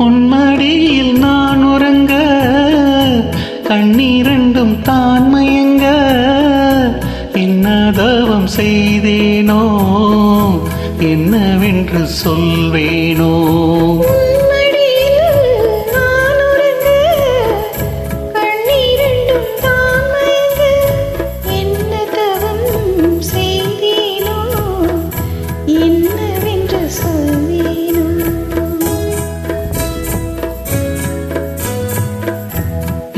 உன்மடியில் நான் உறங்க கண்ணீரண்டும் தான் மயங்க என்னதவம் செய்தேனோ என்னவென்று சொல்வேனோ?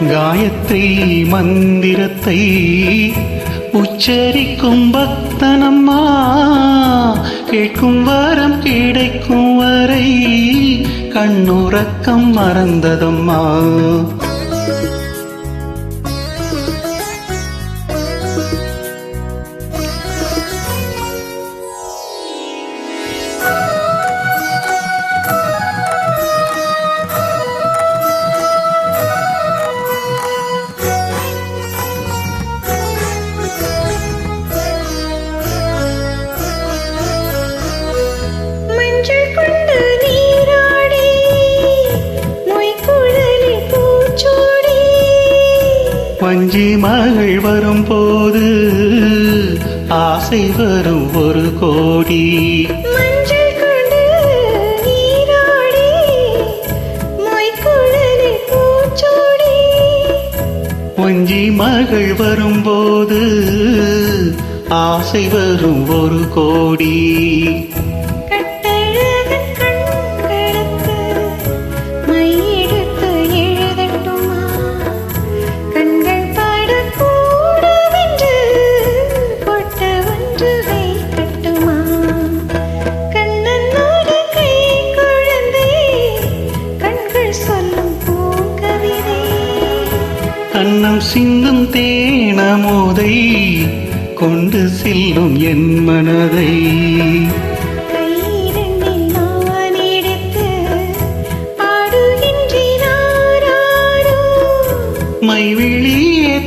காயத்ரி மந்திரத்தை உச்சரிக்கும் பக்தனம்மா. கேட்கும் வரம் கிடைக்கும் வரை கண்ணுறக்கம் மறந்ததம்மா. வஞ்சி மகள் வரும்போது ஆசை வரும் ஒரு கோடி. வஞ்சி மகள் வரும்போது ஆசை வரும் ஒரு கோடி. சிந்தும் தேனமோதை கொண்டு செல்லும் என் மனதை. கையிரண்டில் நான்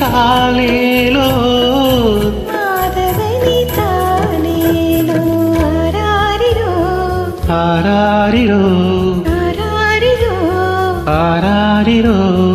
தாளேலோ ஆராரிரோ ஆராரிரோ. ஆராரிரோ?